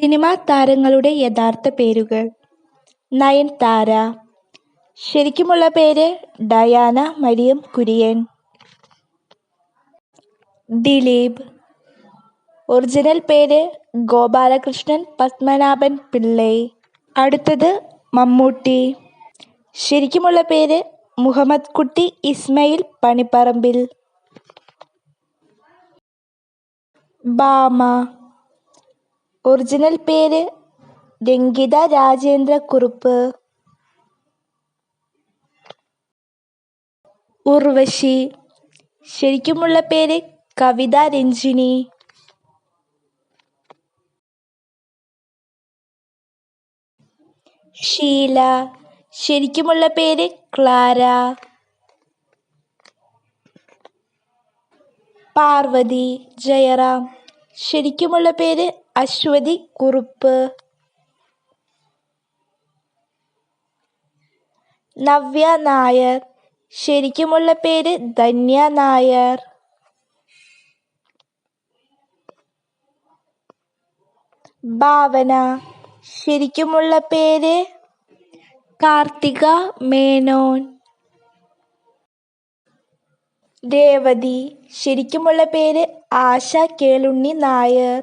Cinema താരങ്ങളുടെ യഥാർത്ഥ പേരുകൾ. നയൻതാര. ശരിക്കുമുള്ള പേര് ഡയാന മരിയം കുര്യൻ. ദിലീപ്. ഒറിജിനൽ പേര് ഗോപാലകൃഷ്ണൻ പത്മനാഭൻ പിള്ളൈ. അടുത്തത് മമ്മൂട്ടി. ശരിക്കുമുള്ള പേര് മുഹമ്മദ് കുട്ടി ഇസ്മയിൽ പണിപ്പറമ്പിൽ. ഭാമ ഒറിജിനൽ പേര് രംഗിത രാജേന്ദ്ര കുറുപ്പ്. ഉർവശി. ശരിക്കുമുള്ള പേര് കവിത രഞ്ജിനി. ഷീല. ശരിക്കുമുള്ള പേര് ക്ലാര. പാർവതി ജയറാം. ശരിക്കുമുള്ള പേര് അശ്വതി കുറുപ്പ്. നവ്യ നായർ. ശരിക്കുമുള്ള പേര് ധന്യ നായർ. ഭാവന. ശരിക്കുമുള്ള പേര് കാർത്തിക മേനോൻ. രേവതി. ശരിക്കുമുള്ള പേര് ആശ കേളുണ്ണി നായർ.